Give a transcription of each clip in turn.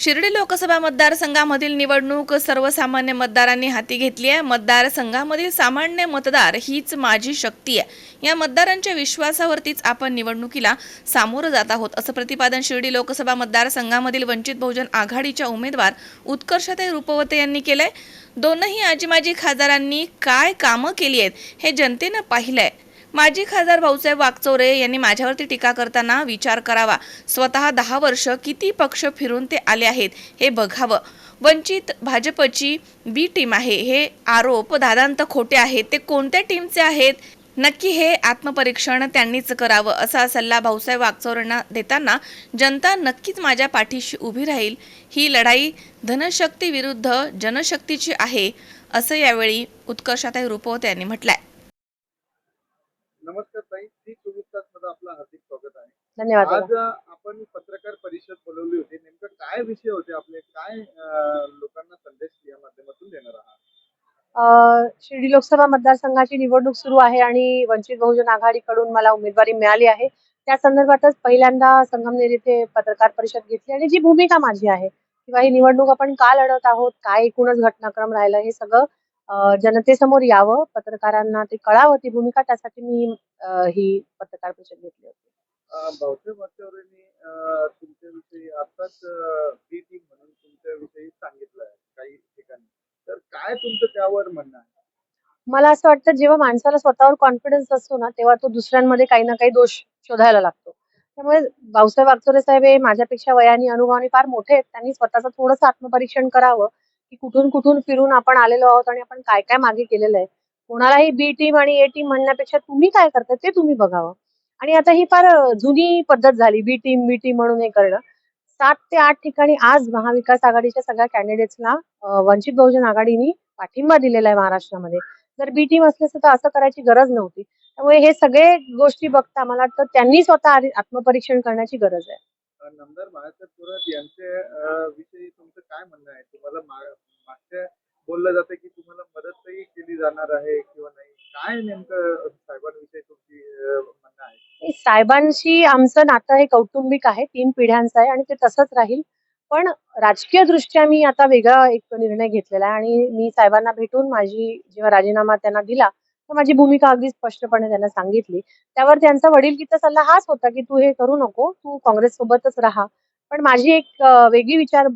शिर्डी लोकसभा मतदारसंघामधील निवडणूक सर्वसामान्य मतदारांनी हाती घेतली आहे. मतदारसंघामधील सामान्य मतदार हीच माझी शक्ती आहे. या मतदारांच्या विश्वासावरतीच आपण निवडणुकीला सामोरं जात आहोत असं प्रतिपादन शिर्डी लोकसभा मतदारसंघामधील वंचित बहुजन आघाडीच्या उमेदवार उत्कर्षताई रुपवते यांनी केलंय. दोनही आजी माजी खासदारांनी काय कामं केली आहेत हे जनतेनं पाहिलंय. माजी खासदार भाऊसाहेब वागचौरे यांनी माझ्यावरती टीका करताना विचार करावा. स्वतः दहा वर्ष किती पक्ष फिरून ते आले आहेत हे बघावं. वंचित भाजपची बी टीम आहे हे आरोप दादांत खोटे आहेत ते कोणत्या टीमचे आहेत? नक्की हे आत्मपरीक्षण त्यांनीच करावं असा सल्ला भाऊसाहेब वागचौरेंना देताना जनता नक्कीच माझ्या पाठीशी उभी राहील. ही लढाई धनशक्ती विरुद्ध जनशक्तीची आहे असं यावेळी उत्कर्षाताई रुपवत यांनी म्हटलंय. नमस्कार ताई सी चोवीस तासमध्ये आपलं हार्दिक स्वागत आहे. धन्यवाद. आज आपण पत्रकार परिषद बोलवली होती. नेमकं काय विषय होते आपले? काय लोकांना संदेश या माध्यमातून देणार आहात? शिर्डी लोकसभा मतदारसंघाची निवडणूक सुरू आहे आणि वंचित बहुजन आघाडीकडून मला उमेदवारी मिळाली आहे. त्या संदर्भातच पहिल्यांदा संगमनेर येथे पत्रकार परिषद घेतली आणि जी भूमिका माझी आहे किंवा ही निवडणूक आपण का लढत आहोत काय एकूणच घटनाक्रम राहिला हे सगळं जनतेसमोर यावं. पत्रकारांना ते कळावं. ती भूमिका त्यासाठी मी ही पत्रकार परिषद घेतली होती. अ, भाऊसाहेब वाचेवरेंनी अ, तुमच्याविषयी आताच बी टीम म्हणून तुमच्याविषयी सांगितलं आहे काही ठिकाणी. तर काय तुमचं त्यावर म्हणणं आहे? मला असं वाटतं जेव्हा माणसाला स्वतःवर कॉन्फिडन्स असतो ना तेव्हा तो दुसऱ्यांमध्ये काही ना काही दोष शोधायला लागतो. त्यामुळे भाऊसाहेब वागचोरे साहेब हे माझ्यापेक्षा वयाने अनुभवाने फार मोठे आहेत. त्यांनी स्वतःचं थोडंसं आत्मपरीक्षण करावं. की कुठून कुठून फिरून आपण आलेलो आहोत आणि आपण काय काय मागे केलेलं आहे. कोणालाही बी टीम आणि ए टीम म्हणण्यापेक्षा तुम्ही काय करताय ते तुम्ही बघावं. आणि आता ही फार जुनी पद्धत झाली बी टीम बी टीम म्हणून हे करणं. सात ते आठ ठिकाणी आज महाविकास आघाडीच्या सगळ्या कॅन्डिडेट्सला वंचित बहुजन आघाडीने पाठिंबा दिलेला आहे महाराष्ट्रामध्ये. जर बी टीम असले तर असं करायची गरज नव्हती. त्यामुळे हे सगळे गोष्टी बघता मला वाटतं त्यांनी स्वतः आत्मपरीक्षण करण्याची गरज आहे. नामदार बाळासाहेब थोरात यांचे विषयी तुमचं काय म्हणणं आहे? तुम्हाला मागच्या बोललं जातं की तुम्हाला मदतही केली जाणार आहे किंवा नाही? काय नेमकं साहेबांविषयी तुमची म्हणणं आहे? साहेबांशी आमचं नातं हे कौटुंबिक आहे तीन पिढ्यांचं आहे आणि ते तसंच राहील. पण राजकीय दृष्ट्या मी आता वेगळा एक निर्णय घेतलेला आहे आणि मी साहेबांना भेटून माझी जेव्हा राजीनामा त्यांना दिला तर माझी भूमिका अगदी स्पष्टपणे त्यांना सांगितली. त्यावर त्यांचा वडील वडीलकीचा सल्ला हाच होता की तू हे करू नको तू काँग्रेस सोबतच राहा. पण माझी एक वेगळी विचार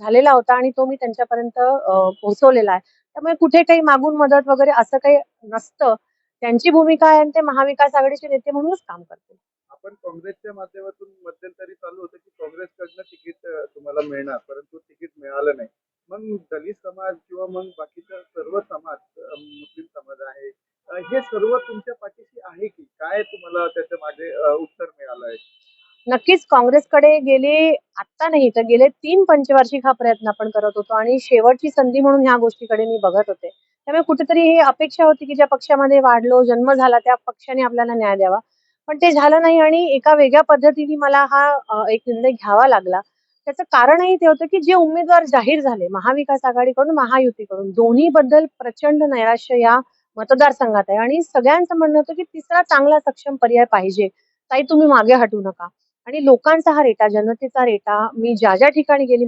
झालेला होता आणि तो मी त्यांच्यापर्यंत पोहोचवलेला आहे. त्यामुळे कुठे काही मागून मदत वगैरे असं काही नसतं. त्यांची भूमिका आहे आणि ते महाविकास आघाडीचे नेते म्हणूनच काम करते आपण काँग्रेसच्या माध्यमातून मध्यंतरी चालू होतं की काँग्रेसकडनं तिकीट तुम्हाला मिळणार परंतु तिकीट मिळालं नाही. मग दलित समाज किंवा मग बाकीचा सर्व समाज मुस्लिम समाज आहे हे सर्व तुमच्या पाठीशी आहे की काय तुम्हाला त्याच्यामागे उत्तर मिळालं आहे नक्कीच काँग्रेसकडे गेले आता नाही तर गेले तीन पंचवार्षिक हा प्रयत्न आपण करत होतो आणि शेवटची संधी म्हणून ह्या गोष्टीकडे मी बघत होते. त्यामुळे कुठेतरी ही अपेक्षा होती की ज्या पक्षामध्ये वाढलो जन्म झाला त्या पक्षाने आपल्याला न्याय द्यावा. पण ते झालं नाही आणि एका वेगळ्या पद्धतीने मला हा एक निर्णय घ्यावा लागला. त्याचं कारणही ते होतं की जे उमेदवार जाहीर झाले महाविकास आघाडीकडून महायुतीकडून दोन्ही बद्दल प्रचंड नैराश्य या मतदारसंघात आहे. आणि सगळ्यांचं म्हणणं होतं की तिसरा चांगला सक्षम पर्याय पाहिजे. ताई तुम्ही मागे हटू नका. आणि लोकांचा हा रेटा जनतेचा रेटा मी ज्या ज्या ठिकाणी गेली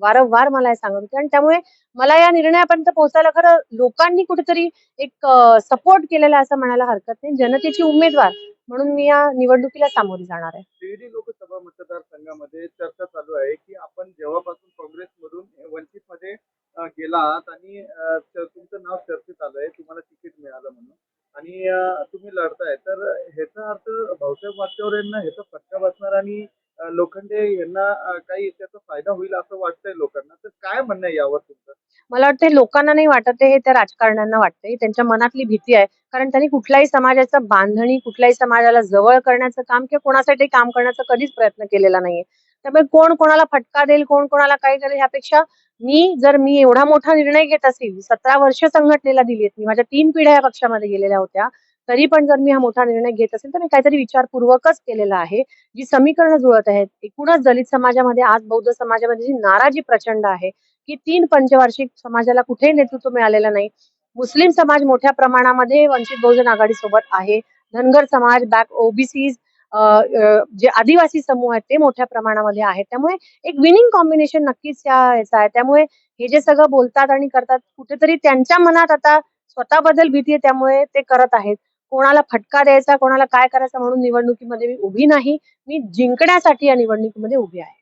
वारंवार मला हे सांगत होते. आणि त्यामुळे मला या निर्णयापर्यंत पोहोचायला खरं लोकांनी कुठेतरी एक सपोर्ट केलेला असं म्हणायला हरकत नाही. जनतेची उमेदवार म्हणून मी या निवडणुकीला सामोरी जाणार आहे. शिर्डी लोकसभा मतदारसंघामध्ये चर्चा चालू आहे की आपण जेव्हापासून काँग्रेसमधून वंचित मध्ये गेलात आणि तुमचं नाव चर्चेत आहे तुम्हाला तिकीट मिळालं म्हणून. आणि तुम्ही लढताय तर ह्याचा अर्थ भाऊसाहेब वागचौर यांना ह्याचा फटका बसणार आणि लोखंडे यांना काही त्याचा फायदा होईल असं वाटतंय लोकांना. तर काय म्हणणं आहे यावर तुम्ही मला वाटतं हे लोकांना नाही वाटत हे त्या राजकारण्यांना वाटतंय त्यांच्या मनातली भीती आहे. कारण त्यांनी कुठल्याही समाजाचं बांधणी कुठल्याही समाजाला जवळ करण्याचं काम किंवा कोणासाठी काम करण्याचा कधीच प्रयत्न केलेला नाहीये. त्यामुळे कोण कोणाला फटका देईल कोण कोणाला काय करेल ह्यापेक्षा मी जर मी एवढा मोठा निर्णय घेत असेल सतरा वर्ष संघटनेला दिली आहेत मी माझ्या तीन पिढ्या या पक्षामध्ये गेलेल्या होत्या तरी पण जर मी हा मोठा निर्णय घेत असेल तर मी काहीतरी विचारपूर्वकच केलेला आहे. जी समीकरणं जुळत आहेत एकूणच दलित समाजामध्ये आज बौद्ध समाजामध्ये जी नाराजी प्रचंड आहे की तीन पंचवार्षिक समाजाला कुठेही नेतृत्व मिळालेलं नाही. मुस्लिम समाज मोठ्या प्रमाणामध्ये वंचित बहुजन आघाडी सोबत आहे. धनगर समाज बॅक ओबीसी जे आदिवासी समूह आहेत ते मोठ्या प्रमाणामध्ये आहेत. त्यामुळे एक विनिंग कॉम्बिनेशन नक्कीच या याचं आहे. त्यामुळे हे जे सगळं बोलतात आणि करतात कुठेतरी त्यांच्या मनात आता स्वतःबद्दल भीती आहे त्यामुळे ते करत आहेत. कोणाला फटका द्यायचा कोणाला काय करायचं म्हणून निवडणुकीमध्ये मी उभी नाही. मी जिंकण्यासाठी या निवडणुकीमध्ये उभी आहे.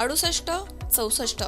अडुसष्ट चौसष्ट.